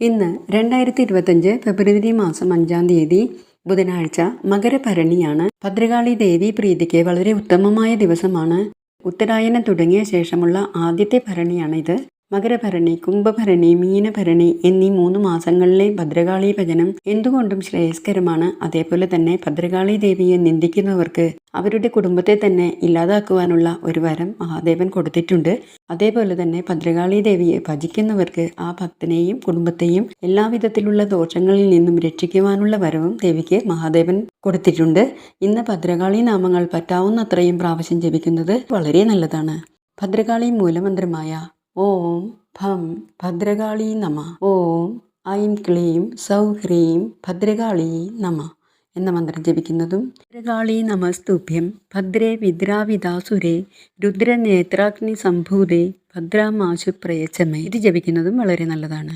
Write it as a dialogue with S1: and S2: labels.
S1: ഇന്ന് രണ്ടായിരത്തി ഇരുപത്തഞ്ച് ഫെബ്രുവരി മാസം അഞ്ചാം തീയതി ബുധനാഴ്ച മകരഭരണിയാണ്. ഭദ്രകാളി ദേവി പ്രീതിക്ക് വളരെ ഉത്തമമായ ദിവസമാണ്. ഉത്തരായനം തുടങ്ങിയ ശേഷമുള്ള ആദ്യത്തെ ഭരണിയാണിത്. മകരഭരണി കുംഭഭരണി മീനഭരണി എന്നീ മൂന്ന് മാസങ്ങളിലെ ഭദ്രകാളി ഭജനം എന്തുകൊണ്ടും ശ്രേയസ്കരമാണ്. അതേപോലെ തന്നെ ഭദ്രകാളി ദേവിയെ നിന്ദിക്കുന്നവർക്ക് അവരുടെ കുടുംബത്തെ തന്നെ ഇല്ലാതാക്കുവാനുള്ള ഒരു വരം മഹാദേവൻ കൊടുത്തിട്ടുണ്ട്. അതേപോലെ തന്നെ ഭദ്രകാളി ദേവിയെ ഭജിക്കുന്നവർക്ക് ആ ഭക്തനെയും കുടുംബത്തെയും എല്ലാവിധത്തിലുള്ള ദോഷങ്ങളിൽ നിന്നും രക്ഷിക്കുവാനുള്ള വരവും ദേവിക്ക് മഹാദേവൻ കൊടുത്തിട്ടുണ്ട്. ഇന്ന് ഭദ്രകാളി നാമങ്ങൾ പറ്റാവുന്നത്രയും പ്രാവശ്യം ജപിക്കുന്നത് വളരെ നല്ലതാണ്. ഭദ്രകാളി മൂലമന്ത്രമായ ഓം ഭം ഭദ്രകാളി നമ. ഓം ഐം ക്ലീം സൗ ഹ്രീം ഭദ്രകാളി നമ എന്ന മന്ത്രം ജപിക്കുന്നതും ഭദ്രകാളി നമസ്തുഭ്യം ഭദ്രേ വിദ്രാവിതാസുരേ രുദ്രനേത്രാഗ്നി സംഭൂതേ ഭദ്രാമാശു പ്രയച്ചമേ ഇത് ജപിക്കുന്നതും വളരെ നല്ലതാണ്.